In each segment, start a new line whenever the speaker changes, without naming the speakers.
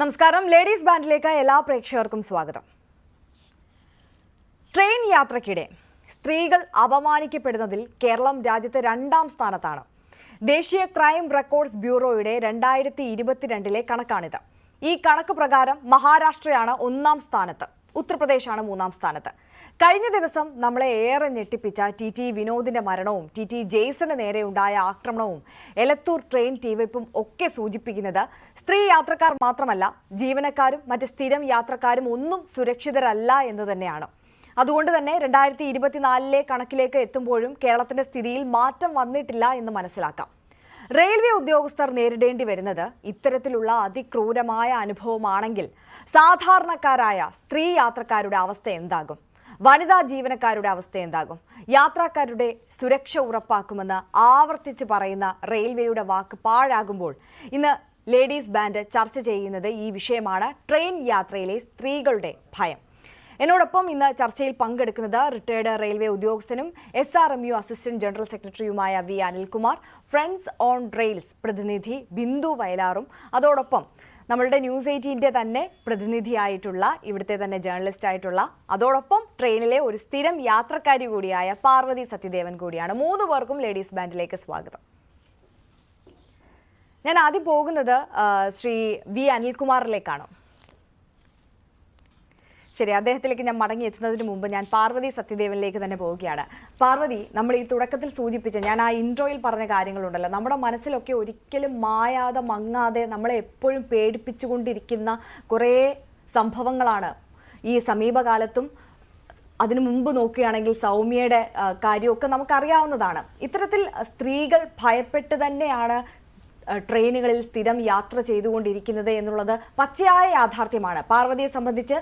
നമസ്കാരം. ലേഡീസ് ബാൻഡിലേക്ക് എല്ലാ പ്രേക്ഷകർക്കും സ്വാഗതം. ട്രെയിൻ യാത്രക്കിടെ സ്ത്രീകൾ അപമാനിക്കപ്പെടുന്നതിൽ കേരളം രാജ്യത്തെ രണ്ടാം സ്ഥാനത്താണ്. ദേശീയ ക്രൈം റെക്കോർഡ്സ് ബ്യൂറോയുടെ രണ്ടായിരത്തി ഇരുപത്തിരണ്ടിലെ കണക്കാണിത്. ഈ കണക്ക് പ്രകാരം മഹാരാഷ്ട്രയാണ് ഒന്നാം സ്ഥാനത്ത്. ഉത്തർപ്രദേശാണ് മൂന്നാം സ്ഥാനത്ത്. കഴിഞ്ഞ ദിവസം നമ്മളെ ഏറെ ഞെട്ടിപ്പിച്ച ടി ടി വിനോദിന്റെ മരണവും ടി ടി ജെയ്സന് നേരെ ഉണ്ടായ ആക്രമണവും എലത്തൂർ ട്രെയിൻ തീവയ്പും ഒക്കെ സൂചിപ്പിക്കുന്നത് സ്ത്രീ യാത്രക്കാർ മാത്രമല്ല ജീവനക്കാരും മറ്റ് സ്ഥിരം യാത്രക്കാരും ഒന്നും സുരക്ഷിതരല്ല എന്ന് തന്നെയാണ്. അതുകൊണ്ട് തന്നെ രണ്ടായിരത്തി ഇരുപത്തിനാലിലെ കണക്കിലേക്ക് എത്തുമ്പോഴും കേരളത്തിന്റെ സ്ഥിതിയിൽ മാറ്റം വന്നിട്ടില്ല എന്ന് മനസ്സിലാക്കാം. റെയിൽവേ ഉദ്യോഗസ്ഥർ നേരിടേണ്ടി വരുന്നത് ഇത്തരത്തിലുള്ള അതിക്രൂരമായ അനുഭവമാണെങ്കിൽ സാധാരണക്കാരായ സ്ത്രീ യാത്രക്കാരുടെ അവസ്ഥ എന്താകും? വനിതാ ജീവനക്കാരുടെ അവസ്ഥ എന്താകും? യാത്രക്കാരുടെ സുരക്ഷ ഉറപ്പാക്കുമെന്ന് ആവർത്തിച്ച് പറയുന്ന റെയിൽവേയുടെ വാക്ക് പാഴാകുമ്പോൾ ഇന്ന് ലേഡീസ് ബാൻഡ് ചർച്ച ചെയ്യുന്നത് ഈ വിഷയമാണ് ട്രെയിൻ യാത്രയിലെ സ്ത്രീകളുടെ ഭയം. എന്നോടൊപ്പം ഇന്ന് ചർച്ചയിൽ പങ്കെടുക്കുന്നത് retired railway ഉദ്യോഗസ്ഥനും S R M U assistant general സെക്രട്ടറിയുമായ V Anilkumar friends on rails പ്രതിനിധി ബിന്ദു വയലാറും അതോടൊപ്പം നമ്മളുടെ ന്യൂസ് എയ്റ്റീന്റെ തന്നെ പ്രതിനിധിയായിട്ടുള്ള ഇവിടുത്തെ തന്നെ ജേർണലിസ്റ്റ് ആയിട്ടുള്ള അതോടൊപ്പം ട്രെയിനിലെ ഒരു സ്ഥിരം യാത്രക്കാരി കൂടിയായ പാർവതി സത്യദേവൻ കൂടിയാണ്. മൂന്ന് പേർക്കും ലേഡീസ് ബാൻഡിലേക്ക് സ്വാഗതം. ഞാൻ ആദ്യം പോകുന്നത് ശ്രീ വി അനിൽകുമാറിലേക്കാണ്. ശരി അദ്ദേഹത്തിലേക്ക് ഞാൻ മടങ്ങി എത്തുന്നതിന് മുമ്പ് ഞാൻ പാർവതി സത്യദേവനിലേക്ക് തന്നെ പോവുകയാണ്. പാർവതി നമ്മൾ ഈ തുടക്കത്തിൽ സൂചിപ്പിച്ച ഞാൻ ആ ഇൻട്രോയിൽ പറഞ്ഞ കാര്യങ്ങളുണ്ടല്ലോ. നമ്മുടെ മനസ്സിലൊക്കെ ഒരിക്കലും മായാതെ മങ്ങാതെ നമ്മളെ എപ്പോഴും പേടിപ്പിച്ചുകൊണ്ടിരിക്കുന്ന കുറേ സംഭവങ്ങളാണ് ഈ സമീപകാലത്തും അതിനു മുമ്പ് നോക്കുകയാണെങ്കിൽ സൗമ്യയുടെ കാര്യമൊക്കെ നമുക്കറിയാവുന്നതാണ്. ഇത്തരത്തിൽ സ്ത്രീകൾ ഭയപ്പെട്ട് തന്നെയാണ് ട്രെയിനുകളിൽ സ്ഥിരം യാത്ര ചെയ്തുകൊണ്ടിരിക്കുന്നത് എന്നുള്ളത് പച്ചയായ യാഥാർത്ഥ്യമാണ്. പാർവതിയെ സംബന്ധിച്ച്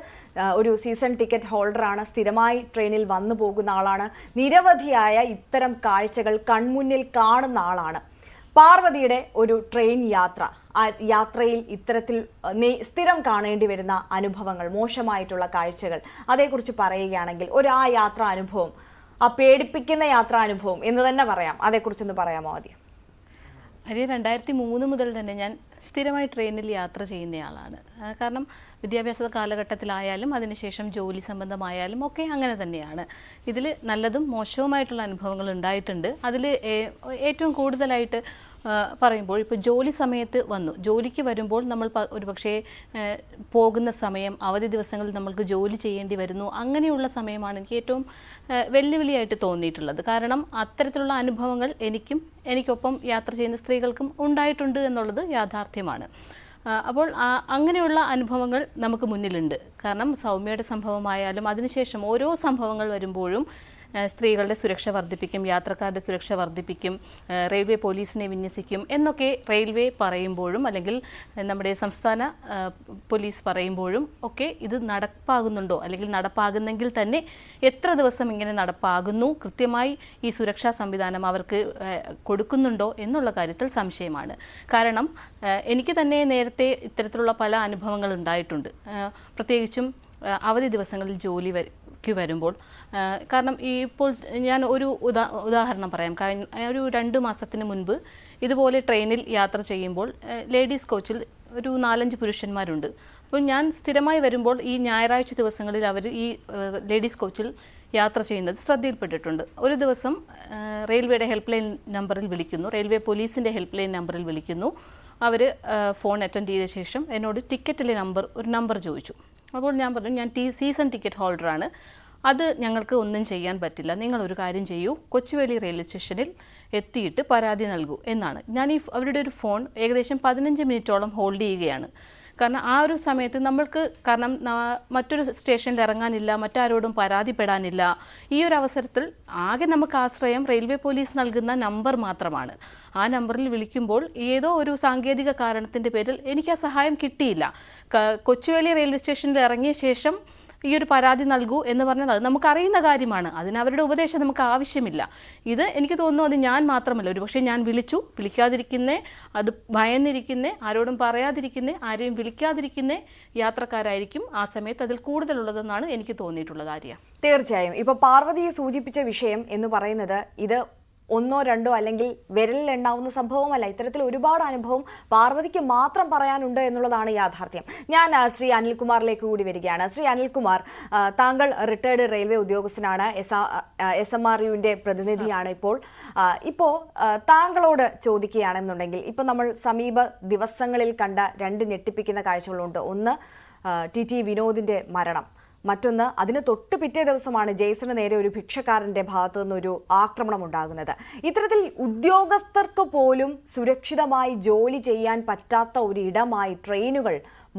ഒരു സീസൺ ടിക്കറ്റ് ഹോൾഡറാണ് സ്ഥിരമായി ട്രെയിനിൽ വന്നു പോകുന്ന ആളാണ്. നിരവധിയായ ഇത്തരം കാഴ്ചകൾ കൺമുന്നിൽ കാണുന്ന ആളാണ്. പാർവതിയുടെ ഒരു ട്രെയിൻ യാത്ര ആ യാത്രയിൽ ഇത്തരത്തിൽ സ്ഥിരം കാണേണ്ടി വരുന്ന അനുഭവങ്ങൾ മോശമായിട്ടുള്ള കാഴ്ചകൾ അതേക്കുറിച്ച് പറയുകയാണെങ്കിൽ ഒരു ആ യാത്രാ അനുഭവം ആ പേടിപ്പിക്കുന്ന യാത്രാ അനുഭവം എന്ന് തന്നെ പറയാം. അതേക്കുറിച്ചൊന്ന് പറയാമോ ആദ്യം?
അത് രണ്ടായിരത്തി മൂന്ന് മുതൽ തന്നെ ഞാൻ സ്ഥിരമായി ട്രെയിനിൽ യാത്ര ചെയ്യുന്നയാളാണ്. കാരണം വിദ്യാഭ്യാസ കാലഘട്ടത്തിലായാലും അതിനുശേഷം ജോലി സംബന്ധമായാലും ഒക്കെ അങ്ങനെ തന്നെയാണ്. ഇതിൽ നല്ലതും മോശവുമായിട്ടുള്ള അനുഭവങ്ങൾ ഉണ്ടായിട്ടുണ്ട്. അതിൽ ഏറ്റവും കൂടുതലായിട്ട് പറയുമ്പോൾ ഇപ്പോൾ ജോലി സമയത്ത് വന്നു. ജോലിക്ക് വരുമ്പോൾ നമ്മൾ ഒരു ഒരുപക്ഷേ പോകുന്ന സമയം അവധി ദിവസങ്ങളിൽ നമ്മൾക്ക് ജോലി ചെയ്യേണ്ടി വരുന്നു. അങ്ങനെയുള്ള സമയമാണ് എനിക്ക് ഏറ്റവും വെല്ലുവിളിയായിട്ട് തോന്നിയിട്ടുള്ളത്. കാരണം അത്തരത്തിലുള്ള അനുഭവങ്ങൾ എനിക്കും എനിക്കൊപ്പം യാത്ര ചെയ്യുന്ന സ്ത്രീകൾക്കും ഉണ്ടായിട്ടുണ്ട് എന്നുള്ളത് യാഥാർത്ഥ്യമാണ്. അപ്പോൾ അങ്ങനെയുള്ള അനുഭവങ്ങൾ നമുക്ക് മുന്നിലുണ്ട്. കാരണം സൗമ്യയുടെ സംഭവമായാലും അതിനുശേഷം ഓരോ സംഭവങ്ങൾ വരുമ്പോഴും സ്ത്രീകളുടെ സുരക്ഷ വർദ്ധിപ്പിക്കും യാത്രക്കാരുടെ സുരക്ഷ വർദ്ധിപ്പിക്കും റെയിൽവേ പോലീസിനെ വിന്യസിക്കും എന്നൊക്കെ റെയിൽവേ പറയുമ്പോഴും അല്ലെങ്കിൽ നമ്മുടെ സംസ്ഥാന പോലീസ് പറയുമ്പോഴും ഒക്കെ ഇത് നടപ്പാകുന്നുണ്ടോ? അല്ലെങ്കിൽ നടപ്പാകുന്നെങ്കിൽ തന്നെ എത്ര ദിവസം ഇങ്ങനെ നടപ്പാകുന്നു? കൃത്യമായി ഈ സുരക്ഷാ സംവിധാനം അവർക്ക് കൊടുക്കുന്നുണ്ടോ എന്നുള്ള കാര്യത്തിൽ സംശയമാണ്. കാരണം എനിക്ക് തന്നെ നേരത്തെ ഇത്തരത്തിലുള്ള പല അനുഭവങ്ങൾ ഉണ്ടായിട്ടുണ്ട്. പ്രത്യേകിച്ചും അവധി ദിവസങ്ങളിൽ ജോലി വര വരുമ്പോൾ കാരണം ഇപ്പോൾ ഞാൻ ഒരു ഉദാ ഉദാഹരണം പറയാം. ഒരു രണ്ട് മാസത്തിന് മുൻപ് ഇതുപോലെ ട്രെയിനിൽ യാത്ര ചെയ്യുമ്പോൾ ലേഡീസ് കോച്ചിൽ ഒരു നാലഞ്ച് പുരുഷന്മാരുണ്ട്. അപ്പോൾ ഞാൻ സ്ഥിരമായി വരുമ്പോൾ ഈ ഞായറാഴ്ച ദിവസങ്ങളിൽ അവർ ഈ ലേഡീസ് കോച്ചിൽ യാത്ര ചെയ്യുന്നത് ശ്രദ്ധയിൽപ്പെട്ടിട്ടുണ്ട്. ഒരു ദിവസം റെയിൽവേയുടെ ഹെൽപ്പ് ലൈൻ നമ്പറിൽ വിളിക്കുന്നു. റെയിൽവേ പോലീസിന്റെ ഹെൽപ്പ് ലൈൻ നമ്പറിൽ വിളിക്കുന്നു അവർ ഫോൺ അറ്റൻഡ് ചെയ്ത ശേഷം എന്നോട് ടിക്കറ്റിലെ നമ്പർ ഒരു നമ്പർ ചോദിച്ചു. അപ്പോൾ ഞാൻ പറഞ്ഞു ഞാൻ ടി സീസൺ ടിക്കറ്റ് ഹോൾഡറാണ് അത് ഞങ്ങൾക്ക് ഒന്നും ചെയ്യാൻ പറ്റില്ല. നിങ്ങൾ ഒരു കാര്യം ചെയ്യൂ. കൊച്ചുവേളി റെയിൽവേ സ്റ്റേഷനിൽ എത്തിയിട്ട് പരാതി നൽകൂ എന്നാണ്. ഞാൻ ഈ അവരുടെ ഒരു ഫോൺ ഏകദേശം പതിനഞ്ച് മിനിറ്റോളം ഹോൾഡ് ചെയ്യുകയാണ്. കാരണം ആ ഒരു സമയത്ത് നമ്മൾക്ക് കാരണം മറ്റൊരു സ്റ്റേഷനിൽ ഇറങ്ങാനില്ല മറ്റാരോടും പരാതിപ്പെടാനില്ല. ഈ ഒരു അവസരത്തിൽ ആകെ നമുക്ക് ആശ്രയം റെയിൽവേ പോലീസ് നൽകുന്ന നമ്പർ മാത്രമാണ്. ആ നമ്പറിൽ വിളിക്കുമ്പോൾ ഏതോ ഒരു സാങ്കേതിക കാരണത്തിന്റെ പേരിൽ എനിക്ക് ആ സഹായം കിട്ടിയില്ല. കൊച്ചുവേളി റെയിൽവേ സ്റ്റേഷനിൽ ഇറങ്ങിയ ശേഷം ഈ ഒരു പരാതി നൽകൂ എന്ന് പറഞ്ഞാൽ അത് നമുക്കറിയുന്ന കാര്യമാണ്. അതിന് അവരുടെ ഉപദേശം നമുക്ക് ആവശ്യമില്ല. ഇത് എനിക്ക് തോന്നുന്നു അത് ഞാൻ മാത്രമല്ല. ഒരു പക്ഷേ ഞാൻ വിളിച്ചു വിളിക്കാതിരിക്കുന്നേ അത് ഭയന്നിരിക്കുന്നേ ആരോടും പറയാതിരിക്കുന്നേ ആരെയും വിളിക്കാതിരിക്കുന്നേ യാത്രക്കാരായിരിക്കും ആ സമയത്ത് അതിൽ കൂടുതലുള്ളതെന്നാണ് എനിക്ക് തോന്നിയിട്ടുള്ളത് ആര്യ
തീർച്ചയായും. ഇപ്പോൾ പാർവതിയെ സൂചിപ്പിച്ച വിഷയം എന്ന് പറയുന്നത് ഇത് ഒന്നോ രണ്ടോ അല്ലെങ്കിൽ വിരലിൽ എണ്ണാവുന്ന സംഭവമല്ല. ഇത്തരത്തിൽ ഒരുപാട് അനുഭവം പാർവതിക്ക് മാത്രം പറയാനുണ്ട് എന്നുള്ളതാണ് യാഥാർത്ഥ്യം. ഞാൻ ശ്രീ അനിൽകുമാറിലേക്ക് കൂടി വരികയാണ്. ശ്രീ അനിൽകുമാർ താങ്കൾ റിട്ടയർഡ് റെയിൽവേ ഉദ്യോഗസ്ഥനാണ്. എസ് എം ആർ യുവിന്റെ പ്രതിനിധിയാണ് ഇപ്പോൾ. ഇപ്പോ ഇപ്പോൾ താങ്കളോട് ചോദിക്കുകയാണെന്നുണ്ടെങ്കിൽ ഇപ്പൊ നമ്മൾ സമീപ ദിവസങ്ങളിൽ കണ്ട രണ്ട് ഞെട്ടിപ്പിക്കുന്ന കാഴ്ചകളുണ്ട്. ഒന്ന് ടി ടി വിനോദിന്റെ മരണം. മറ്റൊന്ന് അതിന് തൊട്ട് പിറ്റേ ദിവസമാണ് ജെയ്സന് നേരെ ഒരു ഭിക്ഷക്കാരന്റെ ഭാഗത്തു നിന്നൊരു ആക്രമണം ഉണ്ടാകുന്നത്. ഇത്തരത്തിൽ ഉദ്യോഗസ്ഥർക്ക് പോലും സുരക്ഷിതമായി ജോലി ചെയ്യാൻ പറ്റാത്ത ഒരു ഇടമായി ട്രെയിനുകൾ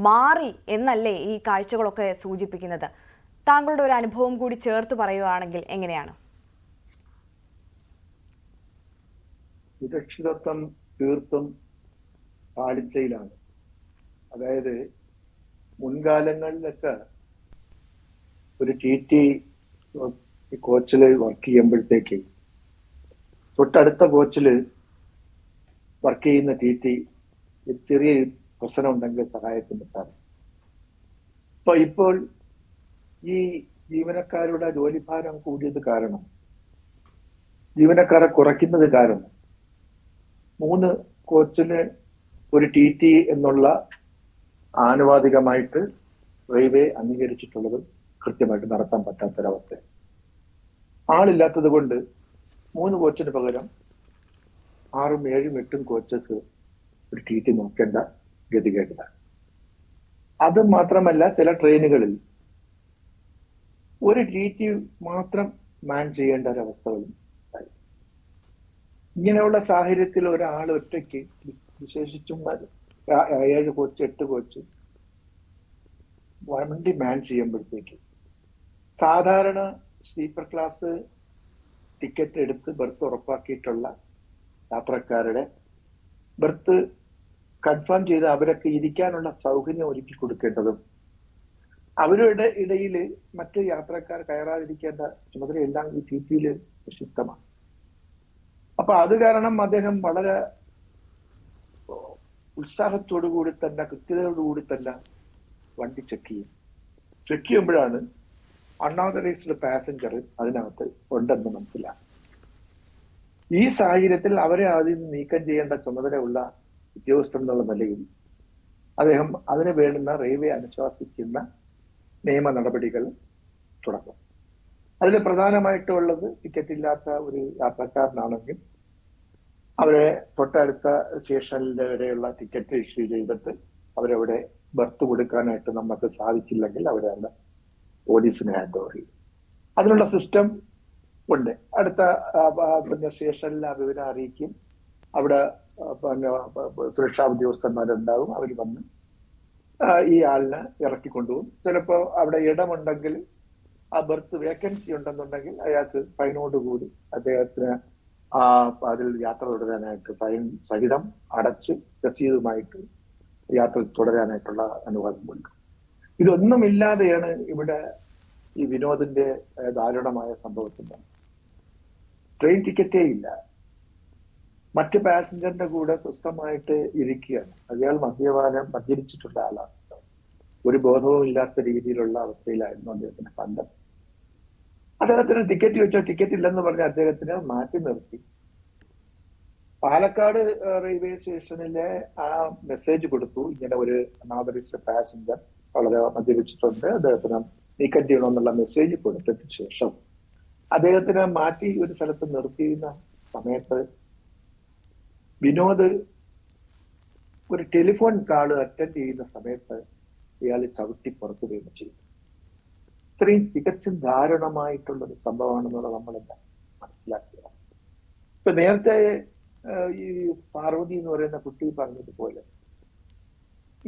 മാറി എന്നല്ലേ ഈ കാഴ്ചകളൊക്കെ സൂചിപ്പിക്കുന്നത്. താങ്കളുടെ ഒരു അനുഭവം കൂടി ചേർത്ത് പറയുകയാണെങ്കിൽ എങ്ങനെയാണ്?
സുരക്ഷിതത്വം തീർത്തും പാളിച്ചയിലാണ്. അതായത് മുൻകാലങ്ങളിലൊക്കെ ഒരു ടി ടി കോച്ചിൽ വർക്ക് ചെയ്യുമ്പോഴത്തേക്ക് തൊട്ടടുത്ത കോച്ചിൽ വർക്ക് ചെയ്യുന്ന ടി ടി ഒരു ചെറിയ പ്രശ്നം ഉണ്ടെങ്കിൽ സഹായത്തിന് എത്താറ് അപ്പൊ ഇപ്പോൾ ഈ ജീവനക്കാരുടെ ജോലിഭാരം കൂടിയത് കാരണം ജീവനക്കാരെ കുറയ്ക്കുന്നത് കാരണം മൂന്ന് കോച്ചിന് ഒരു ടി ടി എന്നുള്ള ആനുപാതികമായിട്ട് റെയിൽവേ അംഗീകരിച്ചിട്ടുള്ളത് കൃത്യമായിട്ട് നടത്താൻ പറ്റാത്തൊരവസ്ഥ ആളില്ലാത്തത് കൊണ്ട് മൂന്ന് കോച്ചിന് പകരം ആറും ഏഴും എട്ടും കോച്ചസ് ഒരു ടി ടി നോക്കേണ്ട ഗതികേടിലാണ് അത് മാത്രമല്ല ചില ട്രെയിനുകളിൽ ഒരു ടി ടി മാത്രം മാൻ ചെയ്യേണ്ട ഒരവസ്ഥകളും. ഇങ്ങനെയുള്ള സാഹചര്യത്തിൽ ഒരാൾ ഒറ്റയ്ക്ക് വിശേഷിച്ചും ഏഴ് കോച്ച് എട്ട് കോച്ച് വണ്ടി മാൻ ചെയ്യുമ്പോഴത്തേക്ക് സാധാരണ സ്ലീപ്പർ ക്ലാസ് ടിക്കറ്റ് എടുത്ത് ബർത്ത് ഉറപ്പാക്കിയിട്ടുള്ള യാത്രക്കാരുടെ ബർത്ത് കൺഫേം ചെയ്ത് അവരൊക്കെ ഇരിക്കാനുള്ള സൗകര്യം ഒരുക്കി കൊടുക്കേണ്ടതും അവരുടെ ഇടയിൽ മറ്റ് യാത്രക്കാർ കയറാതിരിക്കേണ്ട ചുമതലയെല്ലാം ഈ ടി പിയിൽ നിക്ഷിപ്തമാണ് അപ്പൊ അത് കാരണം അദ്ദേഹം വളരെ ഉത്സാഹത്തോടു കൂടി തന്നെ കൃത്യതയോടുകൂടി തന്നെ വണ്ടി ചെക്ക് ചെയ്യും. ചെക്ക് ചെയ്യുമ്പോഴാണ് അൺഓതറൈസ്ഡ് പാസഞ്ചർ അതിനകത്ത് ഉണ്ടെന്ന് മനസ്സിലാക്കും ഈ സാഹചര്യത്തിൽ അവരെ ആദ്യം നീക്കം ചെയ്യേണ്ട ചുമതലയുള്ള ഉദ്യോഗസ്ഥൻ എന്നുള്ള നിലയിൽ അദ്ദേഹം അതിന് വേണ്ടുന്ന റെയിൽവേ അനുശാസിക്കുന്ന നിയമ നടപടികൾ തുടങ്ങും. അതിൽ പ്രധാനമായിട്ടുള്ളത് ടിക്കറ്റ് ഇല്ലാത്ത ഒരു യാത്രക്കാരനാണെങ്കിൽ അവരെ തൊട്ടടുത്ത സ്റ്റേഷനിൽ വരെയുള്ള ടിക്കറ്റ് ഇഷ്യൂ ചെയ്തിട്ട് അവരവിടെ ബർത്ത് കൊടുക്കാനായിട്ട് നമുക്ക് സാധിച്ചില്ലെങ്കിൽ അവരെ പോലീസിന് ഹാൻഡ് ഓവർ ചെയ്യും അതിനുള്ള സിസ്റ്റം ഉണ്ട്. അടുത്ത പിന്നെ സ്റ്റേഷനിൽ ആ വിവരം അറിയിക്കും. അവിടെ സുരക്ഷാ ഉദ്യോഗസ്ഥന്മാരുണ്ടാവും. അവർ വന്ന് ഈ ആളിനെ ഇറക്കി കൊണ്ടുപോകും. ചിലപ്പോൾ അവിടെ ഇടമുണ്ടെങ്കിൽ ആ ബർത്ത് വേക്കൻസി ഉണ്ടെന്നുണ്ടെങ്കിൽ അയാൾക്ക് ഫൈനോടുകൂടി അദ്ദേഹത്തിന് ആ അതിൽ യാത്ര തുടരാനായിട്ട് ഫൈൻ സഹിതം അടച്ച് രസീതുമായിട്ട് യാത്ര തുടരാനായിട്ടുള്ള അനുവാദമുണ്ട് ഇതൊന്നുമില്ലാതെയാണ് ഇവിടെ ഈ വിനോദിന്റെ ദാരുണമായ സംഭവത്തിന്റെ ട്രെയിൻ ടിക്കറ്റേ ഇല്ല. മറ്റ് പാസഞ്ചറിന്റെ കൂടെ സ്വസ്ഥമായിട്ട് ഇരിക്കുകയാണ്. അയാൾ മദ്യപാനം മദ്യപിച്ചിട്ടുള്ള ആളാണ്. ഒരു ബോധവും ഇല്ലാത്ത രീതിയിലുള്ള അവസ്ഥയിലായിരുന്നു അദ്ദേഹത്തിന്റെ കണ്ടത്. അദ്ദേഹത്തിന് ടിക്കറ്റ് വെച്ചോ ടിക്കറ്റ് ഇല്ലെന്ന് പറഞ്ഞ് അദ്ദേഹത്തിന് മാറ്റി നിർത്തി. പാലക്കാട് റെയിൽവേ സ്റ്റേഷനിലെ ആ മെസ്സേജ് കൊടുത്തു. ഇങ്ങനെ ഒരു അനാഥറിസ്റ്റ് പാസഞ്ചർ. വളരെ മദ്യപിച്ചിട്ടുണ്ട് അദ്ദേഹത്തിന് നീക്കം ചെയ്യണമെന്നുള്ള മെസ്സേജ് കൊടുത്തതിന് ശേഷം അദ്ദേഹത്തിനെ മാറ്റി ഒരു സ്ഥലത്ത് നിർത്തിയിരുന്ന സമയത്ത് വിനോദ് ഒരു ടെലിഫോൺ കാൾ അറ്റൻഡ് ചെയ്യുന്ന സമയത്ത് ഇയാൾ ചവിട്ടി പുറത്തു ചെയ്തു. ഇത്രയും തികച്ചും ദാരുണമായിട്ടുള്ള ഒരു സംഭവമാണെന്നുള്ള നമ്മളെല്ലാം മനസ്സിലാക്കുക ഇപ്പൊ നേരത്തെ ഈ പാർവതി എന്ന് പറയുന്ന കുട്ടി പറഞ്ഞതുപോലെ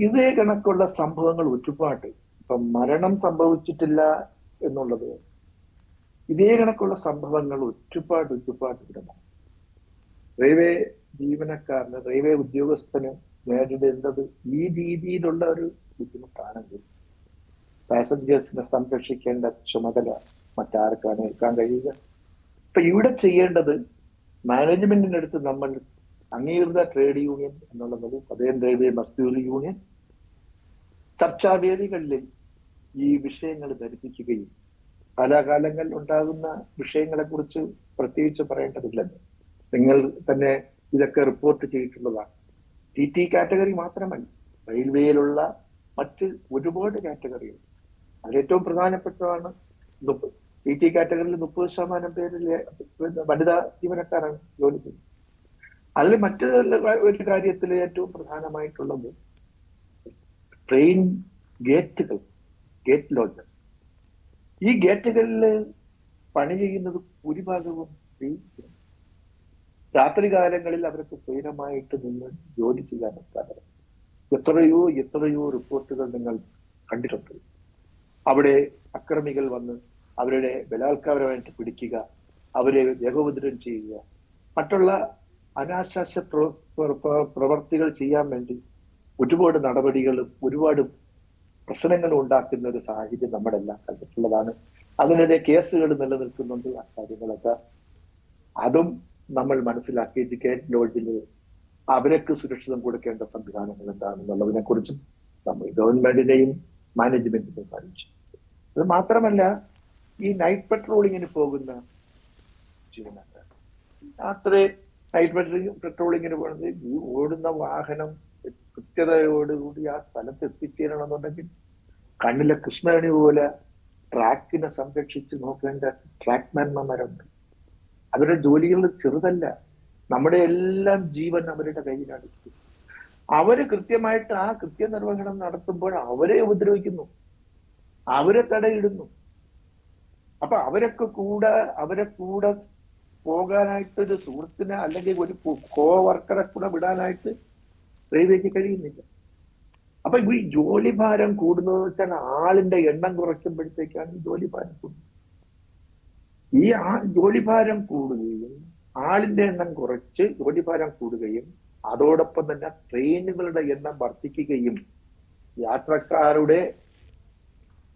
ഇതേ കണക്കുള്ള സംഭവങ്ങൾ ഒരുപാട്. ഇപ്പൊ മരണം സംഭവിച്ചിട്ടില്ല എന്നുള്ളത്. ഇതേ കണക്കുള്ള സംഭവങ്ങൾ ഒരുപാട് ഒരുപാട് ഇടണം റെയിൽവേ ജീവനക്കാരന് റെയിൽവേ ഉദ്യോഗസ്ഥന് നേരിടേണ്ടത് ഈ രീതിയിലുള്ള ഒരു ബുദ്ധിമുട്ടാണെങ്കിൽ പാസഞ്ചേഴ്സിനെ സംരക്ഷിക്കേണ്ട ചുമതല മറ്റാർക്കാണ് ഏൽക്കാൻ കഴിയുക. ഇപ്പൊ ഇവിടെ ചെയ്യേണ്ടത് മാനേജ്മെന്റിനടുത്ത് നമ്മൾ അംഗീകൃത ട്രേഡ് യൂണിയൻ എന്നുള്ളത് അതേ റെയിൽവേ മസ്തൂരി യൂണിയൻ ചർച്ചാവേദികളിൽ ഈ വിഷയങ്ങൾ ധരിപ്പിക്കുകയും കാലാകാലങ്ങളിൽ ഉണ്ടാകുന്ന വിഷയങ്ങളെ കുറിച്ച് പ്രത്യേകിച്ച് പറയേണ്ടതില്ലെന്ന് നിങ്ങൾ തന്നെ ഇതൊക്കെ റിപ്പോർട്ട് ചെയ്തിട്ടുള്ളതാണ്. ടി ടി കാറ്റഗറി മാത്രമല്ല റെയിൽവേയിലുള്ള മറ്റ് ഒരുപാട് കാറ്റഗറികൾ. അതിലേറ്റവും പ്രധാനപ്പെട്ടതാണ് ടി ടി കാറ്റഗറിയിൽ മുപ്പത് ശതമാനം പേരിൽ വനിതാ ജീവനക്കാരാണ് ജോലി ചെയ്യുന്നത്. അതിൽ മറ്റൊരു കാര്യത്തിൽ ഏറ്റവും പ്രധാനമായിട്ടുള്ളത് ട്രെയിൻ ഗേറ്റുകൾ ഗേറ്റ് ലോഡ്ജസ് ഈ ഗേറ്റുകളിൽ പണി ചെയ്യുന്നത് ഭൂരിഭാഗവും സ്ത്രീ രാത്രി കാലങ്ങളിൽ അവർക്ക് സ്വൈരമായിട്ട് നിന്ന് ജോലി ചെയ്യാൻ പറ്റാതെ എത്രയോ എത്രയോ റിപ്പോർട്ടുകൾ നിങ്ങൾ കണ്ടിട്ടുണ്ട്. അവിടെ അക്രമികൾ വന്ന് അവരുടെ ബലാത്കാരമായിട്ട് പിടിക്കുക അവരെ ദേഹോപദ്രം ചെയ്യുക മറ്റുള്ള അനാശാസ്യ പ്ര- പ്ര- പ്ര- പ്രവർത്തികൾ ചെയ്യാൻ വേണ്ടി ഒരുപാട് നടപടികളും ഒരുപാട് പ്രശ്നങ്ങൾ ഉണ്ടാക്കുന്ന ഒരു സാഹചര്യം നമ്മുടെ എല്ലാം കണ്ടിട്ടുള്ളതാണ്. അതിനിടെ കേസുകൾ നിലനിൽക്കുന്നുണ്ട് ആ കാര്യങ്ങളൊക്കെ. അതും നമ്മൾ മനസ്സിലാക്കി ടിക്കറ്റ് ലോഡ്ജിൽ അവരൊക്കെ സുരക്ഷിതം കൊടുക്കേണ്ട സംവിധാനങ്ങൾ എന്താണെന്നുള്ളതിനെ കുറിച്ചും നമ്മൾ ഗവൺമെന്റിനെയും മാനേജ്മെന്റിനെയും അറിയിച്ചു അത് മാത്രമല്ല ഈ നൈറ്റ് പെട്രോളിങ്ങിന് പോകുന്ന ജീവനക്കാർ. രാത്രി നൈറ്റ് പെട്രോളിങ്ങിന് പോകുന്നത് ഓടുന്ന വാഹനം കൃത്യതയോടുകൂടി ആ സ്ഥലത്ത് എത്തിച്ചേരണം എന്നുണ്ടെങ്കിൽ കണ്ണിലെ കൃഷ്ണവേണി പോലെ ട്രാക്കിനെ സംരക്ഷിച്ച് നോക്കേണ്ട ട്രാക്ക്മാൻമാരുണ്ട് അവരുടെ ജോലികൾ ചെറുതല്ല. നമ്മുടെ എല്ലാം ജീവൻ അവരുടെ കയ്യിലാണ്. അവർ കൃത്യമായിട്ട് ആ കൃത്യനിർവഹണം നടത്തുമ്പോൾ അവരെ ഉപദ്രവിക്കുന്നു. അവരെ തടയിടുന്നു. അപ്പൊ അവരൊക്കെ കൂടെ അവരെ കൂടെ പോകാനായിട്ട് ഒരു സുഹൃത്തിനെ അല്ലെങ്കിൽ ഒരു കോ വർക്കറെ കൂടെ വിടാനായിട്ട് റെയിൽവേക്ക് കഴിയുന്നില്ല. അപ്പൊ ഈ ജോലി ഭാരം കൂടുന്നത് വെച്ചാൽ ആളിന്റെ എണ്ണം കുറയ്ക്കുമ്പോഴത്തേക്കാണ് ഈ ജോലി ഭാരം കൂടുന്നത്. ഈ ആ ജോലി ഭാരം കൂടുകയും ആളിന്റെ എണ്ണം കുറച്ച് ജോലി ഭാരം കൂടുകയും അതോടൊപ്പം തന്നെ ട്രെയിനുകളുടെ എണ്ണം വർദ്ധിക്കുകയും യാത്രക്കാരുടെ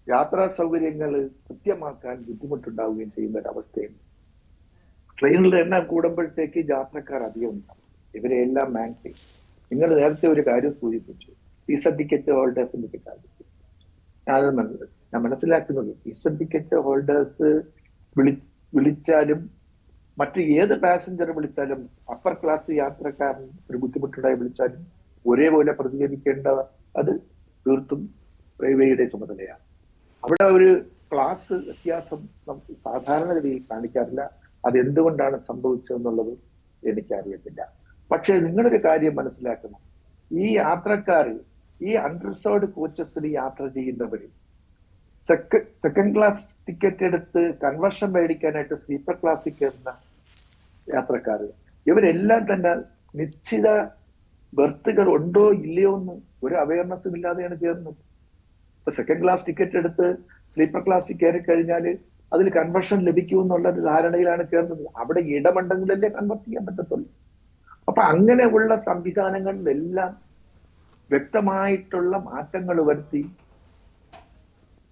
യാത്രാ സൗകര്യങ്ങൾ കൃത്യമാക്കാൻ ബുദ്ധിമുട്ടുണ്ടാവുകയും ചെയ്യുന്ന ഒരവസ്ഥയുണ്ട് ട്രെയിനുകളുടെ എണ്ണം കൂടുമ്പോഴത്തേക്ക് യാത്രക്കാർ അധികം ഉണ്ടാവും. ഇവരെല്ലാം മാൻ മാൻഡ് നിങ്ങൾ നേരത്തെ ഒരു കാര്യം സൂചിപ്പിച്ചു. സീസൺ ടിക്കറ്റ് ഹോൾഡേഴ്സിന്റെ കാര്യം ഞാനത് ഞാൻ മനസ്സിലാക്കുന്നത് സീസൺ ടിക്കറ്റ് ഹോൾഡേഴ്സ് വിളി വിളിച്ചാലും മറ്റ് ഏത് പാസഞ്ചർ വിളിച്ചാലും അപ്പർ ക്ലാസ് യാത്രക്കാരൻ ഒരു ബുദ്ധിമുട്ടുണ്ടായി വിളിച്ചാലും ഒരേപോലെ പ്രതികരിക്കേണ്ട അത് തീർത്തും റെയിൽവേയുടെ ചുമതലയാണ്. അവിടെ ഒരു ക്ലാസ് വ്യത്യാസം നമുക്ക് സാധാരണഗതിയിൽ കാണിക്കാറില്ല. അത് എന്തുകൊണ്ടാണ് സംഭവിച്ചതെന്നുള്ളത് എനിക്കറിയത്തില്ല. പക്ഷേ നിങ്ങളൊരു കാര്യം മനസ്സിലാക്കണം. ഈ യാത്രക്കാർ ഈ അൺറിസർവ്ഡ് കോച്ചസിൽ യാത്ര ചെയ്യുന്നവര് സെക്കൻഡ് ക്ലാസ് ടിക്കറ്റ് എടുത്ത് കൺവെർഷൻ മേടിക്കാനായിട്ട് സ്ലീപ്പർ ക്ലാസ്സിൽ കയറുന്ന യാത്രക്കാർ ഇവരെല്ലാം തന്നെ നിശ്ചിത ബർത്തുകൾ ഉണ്ടോ ഇല്ലയോ എന്ന് ഒരു അവയർനെസ്സും ഇല്ലാതെയാണ് കയറുന്നത്. ഇപ്പൊ സെക്കൻഡ് ക്ലാസ് ടിക്കറ്റ് എടുത്ത് സ്ലീപ്പർ ക്ലാസ്സിൽ കയറി കഴിഞ്ഞാൽ അതിൽ കൺവെർഷൻ ലഭിക്കുമെന്നുള്ള ധാരണയിലാണ് കയറുന്നത്. അവിടെ ഇടമുണ്ടെങ്കിലല്ലേ കൺവെർട്ട് ചെയ്യാൻ പറ്റത്തുള്ളൂ. അപ്പൊ അങ്ങനെയുള്ള സംവിധാനങ്ങളിലെല്ലാം വ്യക്തമായിട്ടുള്ള മാറ്റങ്ങൾ വരുത്തി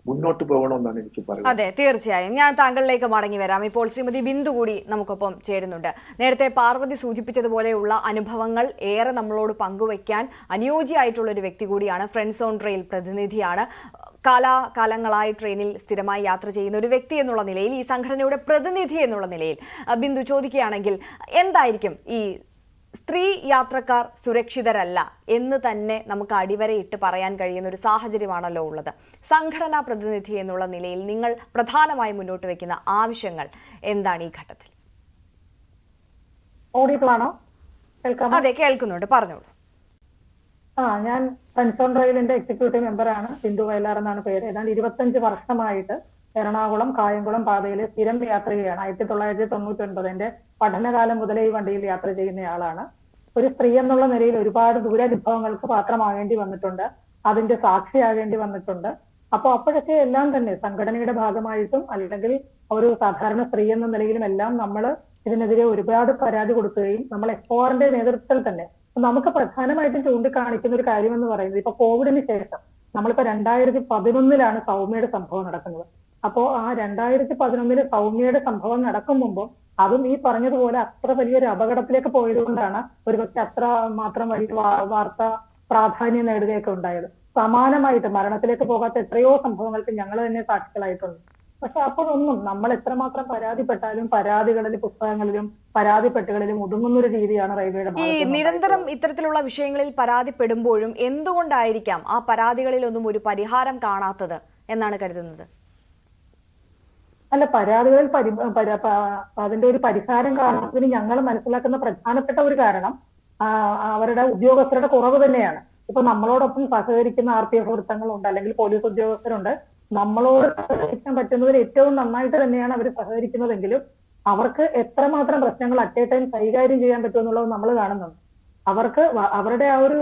മുന്നോട്ട് പോകണമെന്നാണ് എനിക്ക് പറയുന്നത്.
അതെ തീർച്ചയായും. ഞാൻ താങ്കളിലേക്ക് മടങ്ങി വരാം. ഇപ്പോൾ ശ്രീമതി ബിന്ദു കൂടി നമുക്കൊപ്പം ചേരുന്നുണ്ട്. നേരത്തെ പാർവതി സൂചിപ്പിച്ചതുപോലെയുള്ള അനുഭവങ്ങൾ ഏറെ നമ്മളോട് പങ്കുവയ്ക്കാൻ അനുയോജ്യമായിട്ടുള്ള ഒരു വ്യക്തി കൂടിയാണ്. ഫ്രണ്ട്സ് ഓൺ ട്രെയിൽ പ്രതിനിധിയാണ്. കാലാകാലങ്ങളായി ട്രെയിനിൽ സ്ഥിരമായി യാത്ര ചെയ്യുന്ന ഒരു വ്യക്തി എന്നുള്ള നിലയിൽ ഈ സംഘടനയുടെ പ്രതിനിധി എന്നുള്ള നിലയിൽ ബിന്ദു ചോദിക്കുകയാണെങ്കിൽ എന്തായിരിക്കും ഈ സ്ത്രീ യാത്രക്കാർ സുരക്ഷിതരല്ല എന്ന് തന്നെ നമുക്ക് അടിവരയിട്ട് പറയാൻ കഴിയുന്ന ഒരു സാഹചര്യമാണല്ലോ ഉള്ളത്. സംഘടനാ പ്രതിനിധി എന്നുള്ള നിലയിൽ നിങ്ങൾ പ്രധാനമായും മുന്നോട്ട് വെക്കുന്ന ആവശ്യങ്ങൾ എന്താണ് ഈ ഘട്ടത്തിൽ? അതെ കേൾക്കുന്നുണ്ട്. പറഞ്ഞോളൂ.
ആ ഞാൻ പെൻസോൺ റെയിലിന്റെ എക്സിക്യൂട്ടീവ് മെമ്പറാണ്. സിന്ധു വയലാർ എന്നാണ് പേര്. ഏതാണ്ട് ഇരുപത്തഞ്ച് വർഷമായിട്ട് എറണാകുളം കായംകുളം പാതയിൽ സ്ഥിരം യാത്ര ചെയ്യുകയാണ് ആയിരത്തി തൊള്ളായിരത്തി തൊണ്ണൂറ്റി ഒൻപത് എന്റെ പഠനകാലം മുതലേ ഈ വണ്ടിയിൽ യാത്ര ചെയ്യുന്നയാളാണ്. ഒരു സ്ത്രീ എന്നുള്ള നിലയിൽ ഒരുപാട് ദുരനുഭവങ്ങൾക്ക് പാത്രമാകേണ്ടി വന്നിട്ടുണ്ട്. അതിന്റെ സാക്ഷിയാകേണ്ടി വന്നിട്ടുണ്ട്. അപ്പൊ അപ്പോഴൊക്കെ എല്ലാം തന്നെ സംഘടനയുടെ ഭാഗമായിട്ടും അല്ലെങ്കിൽ ഒരു സാധാരണ സ്ത്രീ എന്ന നിലയിലും എല്ലാം നമ്മൾ ഇതിനെതിരെ ഒരുപാട് പരാതി കൊടുക്കുകയും നമ്മൾ എക്സ്പോറിന്റെ നേതൃത്വത്തിൽ തന്നെ നമുക്ക് പ്രധാനമായിട്ടും ചൂണ്ടിക്കാണിക്കുന്ന ഒരു കാര്യം എന്ന് പറയുന്നത് ഇപ്പൊ കോവിഡിന് ശേഷം നമ്മളിപ്പോ രണ്ടായിരത്തി പതിനൊന്നിലാണ് സൗമ്യയുടെ സംഭവം നടക്കുന്നത്. അപ്പോ ആ രണ്ടായിരത്തി പതിനൊന്നിൽ സൗമ്യയുടെ സംഭവം നടക്കും മുമ്പും അതും ഈ പറഞ്ഞതുപോലെ അത്ര വലിയൊരു അപകടത്തിലേക്ക് പോയത് കൊണ്ടാണ് ഒരുപക്ഷെ അത്ര മാത്രം വലിയ വാർത്ത പ്രാധാന്യം നേടുകയൊക്കെ ഉണ്ടായത്. സമാനമായിട്ട് മരണത്തിലേക്ക് പോകാത്ത എത്രയോ സംഭവങ്ങൾക്ക് ഞങ്ങൾ തന്നെ സാക്ഷികളായിട്ടുണ്ട്. പക്ഷെ അപ്പോഴൊന്നും നമ്മൾ എത്രമാത്രം പരാതിപ്പെട്ടാലും പരാതികളിൽ പുസ്തകങ്ങളിലും പരാതിപ്പെട്ടുകളിലും ഒതുങ്ങുന്ന ഒരു രീതിയാണ് റെയിൽവേയുടെ
ഈ നിരന്തരം ഇത്തരത്തിലുള്ള വിഷയങ്ങളിൽ പരാതിപ്പെടുമ്പോഴും എന്തുകൊണ്ടായിരിക്കാം ആ പരാതികളിലൊന്നും ഒരു പരിഹാരം കാണാത്തത് എന്നാണ് കരുതുന്നത്?
അല്ല പരാതികളിൽ പരി അതിന്റെ ഒരു പരിഹാരം കാണുന്നതിന് ഞങ്ങൾ മനസ്സിലാക്കുന്ന പ്രധാനപ്പെട്ട ഒരു കാരണം അവരുടെ ഉദ്യോഗസ്ഥരുടെ കുറവ് തന്നെയാണ്. ഇപ്പൊ നമ്മളോടൊപ്പം സഹകരിക്കുന്ന ആർ പി എഫ് വൃത്തങ്ങളുണ്ട് അല്ലെങ്കിൽ പോലീസ് ഉദ്യോഗസ്ഥരുണ്ട്. നമ്മളോട് സഹകരിക്കാൻ പറ്റുന്നതിൽ ഏറ്റവും നന്നായിട്ട് തന്നെയാണ് അവർ സഹകരിക്കുന്നതെങ്കിലും അവർക്ക് എത്രമാത്രം പ്രശ്നങ്ങൾ അറ്റ് ടൈം കൈകാര്യം ചെയ്യാൻ പറ്റുമെന്നുള്ളത് നമ്മൾ കാണുന്നുണ്ട്. അവർക്ക് അവരുടെ ആ ഒരു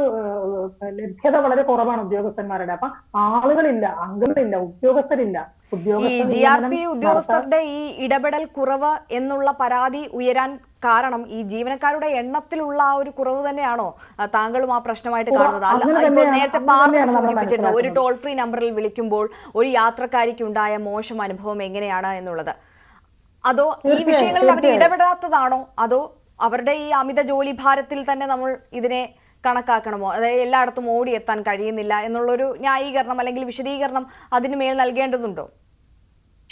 ലഭ്യത വളരെ കുറവാണ് ഉദ്യോഗസ്ഥന്മാരുടെ. അപ്പൊ ആളുകളില്ല അംഗങ്ങളില്ല ഉദ്യോഗസ്ഥരില്ല.
ഈ
ഉദ്യോഗസ്ഥ
ജി ആർ പി ഉദ്യോഗസ്ഥരുടെ ഈ ഇടപെടൽ കുറവ് എന്നുള്ള പരാതി ഉയരാൻ കാരണം ഈ ജീവനക്കാരുടെ എണ്ണത്തിലുള്ള ആ ഒരു കുറവ് തന്നെയാണോ താങ്കളും ആ പ്രശ്നമായിട്ട് കാണുന്നത്? അല്ല ഇപ്പോൾ നേരത്തെ സൂചിപ്പിച്ചിരുന്നു ഒരു ടോൾ ഫ്രീ നമ്പറിൽ വിളിക്കുമ്പോൾ ഒരു യാത്രക്കാരിക്ക് ഉണ്ടായ മോശം അനുഭവം എങ്ങനെയാണ് എന്നുള്ളത്? അതോ ഈ വിഷയങ്ങളിൽ അവർ. ഇടപെടാത്തതാണോ? അതോ അവരുടെ ഈ അമിത ജോലി ഭാരത്തിൽ തന്നെ നമ്മൾ ഇതിനെ കണക്കാക്കണമോ? അതായത് എല്ലായിടത്തും ഓടിയെത്താൻ കഴിയുന്നില്ല എന്നുള്ളൊരു ന്യായീകരണം അല്ലെങ്കിൽ വിശദീകരണം അതിന് മേൽ നൽകേണ്ടതുണ്ടോ?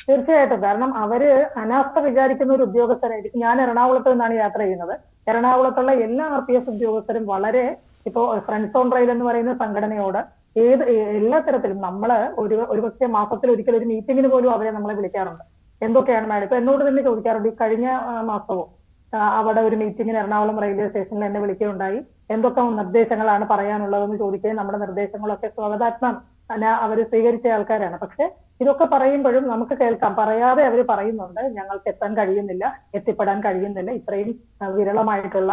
തീർച്ചയായിട്ടും. കാരണം അവർ അനാസ്ഥ വിചാരിക്കുന്ന ഒരു ഉദ്യോഗസ്ഥരായിരിക്കും. ഞാൻ എറണാകുളത്ത് നിന്നാണ് യാത്ര ചെയ്യുന്നത്. എറണാകുളത്തുള്ള എല്ലാ ആർ പി എസ് ഉദ്യോഗസ്ഥരും വളരെ ഇപ്പോ ഫ്രണ്ട്സ് ഓൺ റെയിൽ എന്ന് പറയുന്ന സംഘടനയോട് ഏത് എല്ലാ തരത്തിലും നമ്മൾ ഒരു ഒരുപക്ഷെ മാസത്തിൽ ഒരിക്കൽ ഒരു മീറ്റിംഗിന് പോലും അവരെ നമ്മളെ വിളിക്കാറുണ്ട്. എന്തൊക്കെയാണ് മാഡം? ഇപ്പൊ എന്നോട് തന്നെ ചോദിക്കാറുണ്ട്. ഈ കഴിഞ്ഞ മാസവും അവിടെ ഒരു മീറ്റിംഗിന് എറണാകുളം റെയിൽവേ സ്റ്റേഷനിൽ എന്നെ വിളിക്കുകയുണ്ടായി. എന്തൊക്കെ നിർദ്ദേശങ്ങളാണ് പറയാനുള്ളതെന്ന് ചോദിക്കുകയും നമ്മുടെ നിർദ്ദേശങ്ങളൊക്കെ സ്വാഗതാത്മം. അവർ സ്വീകരിച്ച ആൾക്കാരാണ്. പക്ഷെ ഇതൊക്കെ പറയുമ്പോഴും നമുക്ക് കേൾക്കാം. പറയാതെ അവർ പറയുന്നുണ്ട് ഞങ്ങൾക്ക് എത്താൻ കഴിയുന്നില്ല എത്തിപ്പെടാൻ കഴിയുന്നില്ല ഇത്രയും വിരളമായിട്ടുള്ള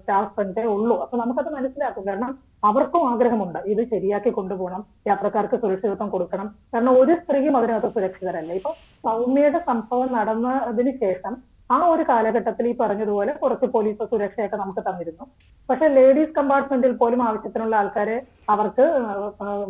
സ്റ്റാഫ് തന്നെ ഉള്ളൂ. അപ്പൊ നമുക്കത് മനസ്സിലാക്കും. കാരണം അവർക്കും ആഗ്രഹമുണ്ട്. ഇത് ശരിയാക്കി കൊണ്ടുപോകണം യാത്രക്കാർക്ക് സുരക്ഷിതത്വം കൊടുക്കണം. കാരണം ഒരു സ്ത്രീയും അതിനകത്ത് സുരക്ഷിതരല്ല. ഇപ്പൊ സൗമ്യയുടെ സംഭവം നടന്നതിന് ശേഷം ആ ഒരു കാലഘട്ടത്തിൽ ഈ പറഞ്ഞതുപോലെ കുറച്ച് പോലീസ് സുരക്ഷയൊക്കെ നമുക്ക് തന്നിരുന്നു. പക്ഷെ ലേഡീസ് കമ്പാർട്ട്മെന്റിൽ പോലും ആവശ്യത്തിനുള്ള ആൾക്കാരെ അവർക്ക്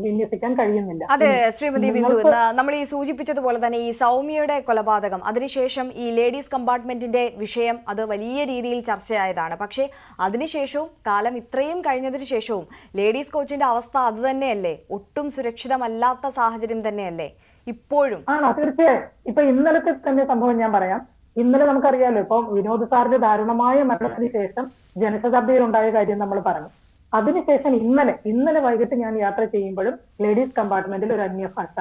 വിന്യസിക്കാൻ കഴിയുന്നില്ല.
അതെ ശ്രീമതി ബിന്ദു നമ്മൾ ഈ സൂചിപ്പിച്ചതുപോലെ തന്നെ ഈ സൗമ്യയുടെ കൊലപാതകം അതിനുശേഷം ഈ ലേഡീസ് കമ്പാർട്ട്മെന്റിന്റെ വിഷയം അത് വലിയ രീതിയിൽ ചർച്ചയായതാണ്. പക്ഷേ അതിനുശേഷവും കാലം ഇത്രയും കഴിഞ്ഞതിന് ശേഷവും ലേഡീസ് കോച്ചിന്റെ അവസ്ഥ അത് തന്നെയല്ലേ? ഒട്ടും സുരക്ഷിതമല്ലാത്ത സാഹചര്യം തന്നെയല്ലേ? ഇപ്പോഴും.
ആണോ തീർച്ചയായും. ഇപ്പൊ ഇന്നലത്തെ തന്നെ സംഭവം ഞാൻ പറയാം. ഇന്നലെ നമുക്കറിയാലോ ഇപ്പൊ വിനോദ് സാറിന്റെ ദാരുണമായ മരണത്തിന് ശേഷം ജനശതാബ്ദിയിൽ ഉണ്ടായ കാര്യം നമ്മൾ പറഞ്ഞു. അതിനുശേഷം ഇന്നലെ ഇന്നലെ വൈകിട്ട് ഞാൻ യാത്ര ചെയ്യുമ്പോഴും ലേഡീസ് കമ്പാർട്ട്മെന്റിൽ ഒരു അന്യഭാഷ